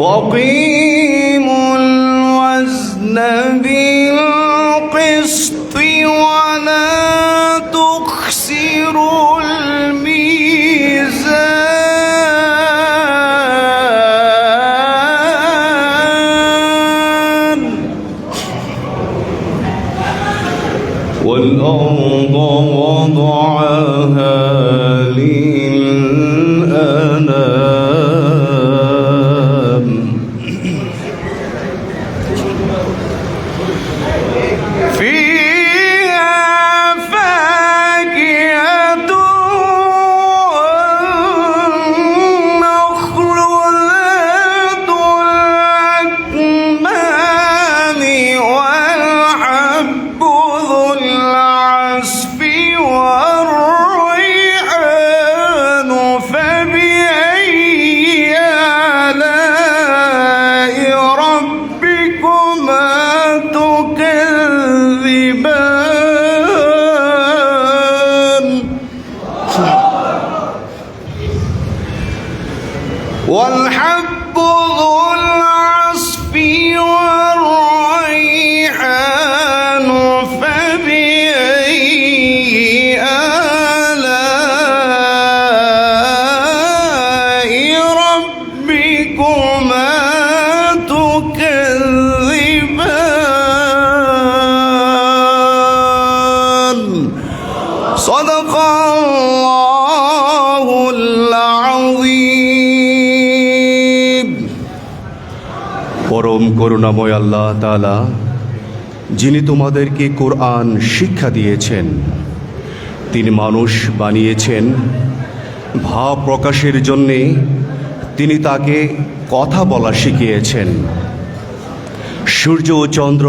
وأقيموا الوزن بالقسط ولا تخسروا الميزان والأرض وضعها والحب ذو العصف والريحان فبأي آلاء ربكما تكذبان؟ صدق الله পরম করুণাময় আল্লাহ তাআলা, যিনি তোমাদেরকে কোরআন শিক্ষা দিয়েছেন, তিনি মানুষ বানিয়েছেন, ভাব প্রকাশের জন্যে তিনি তাকে কথা বলা শিখিয়েছেন। সূর্য ও চন্দ্র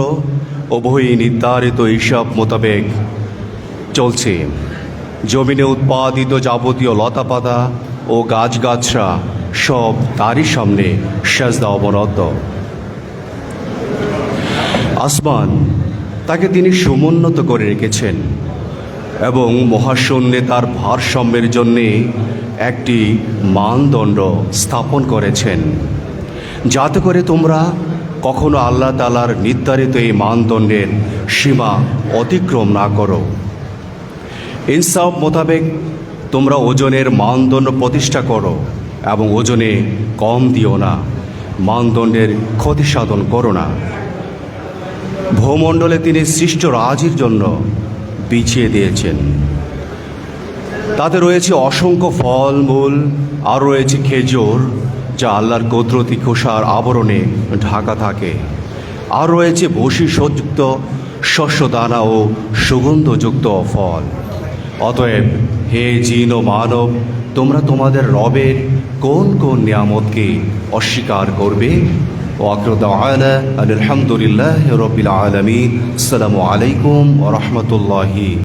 উভয়ই নির্ধারিত হিসাব মোতাবেক চলছে। জমিনে উৎপাদিত যাবতীয় লতাপাতা ও গাছগাছরা সব তারই সামনে সাজদা অবনত আসমান, তাকে তিনি সমুন্নত করে রেখেছেন এবং মহাশূন্যে তার ভারসাম্যের জন্যে একটি মানদণ্ড স্থাপন করেছেন। যাতে করে তোমরা কখনো আল্লাহ তালার নির্ধারিত এই মানদণ্ডের সীমা অতিক্রম না করো। ইনসাফ মোতাবেক তোমরা ওজনের মানদণ্ড প্রতিষ্ঠা করো এবং ওজনে কম দিও না। মানদণ্ডের ক্ষতি সাধন করো না। ভূমণ্ডলে তিনি সৃষ্ট রাজির জন্য বিছিয়ে দিয়েছেন। তাতে রয়েছে অসংখ্য ফল, মূল, আর রয়েছে খেজুর, যা আল্লাহর কুদরতি খোসার আবরণে ঢাকা থাকে। আর রয়েছে বসি সযুক্ত শস্যদানা ও সুগন্ধযুক্ত ফল। অতএব, হে জিন ও মানব, তোমরা তোমাদের রবের কোন কোন নিয়ামতকে অস্বীকার করবে? وآخر دعوانا أن الحمد لله رب العالمين السلام عليكم ورحمة الله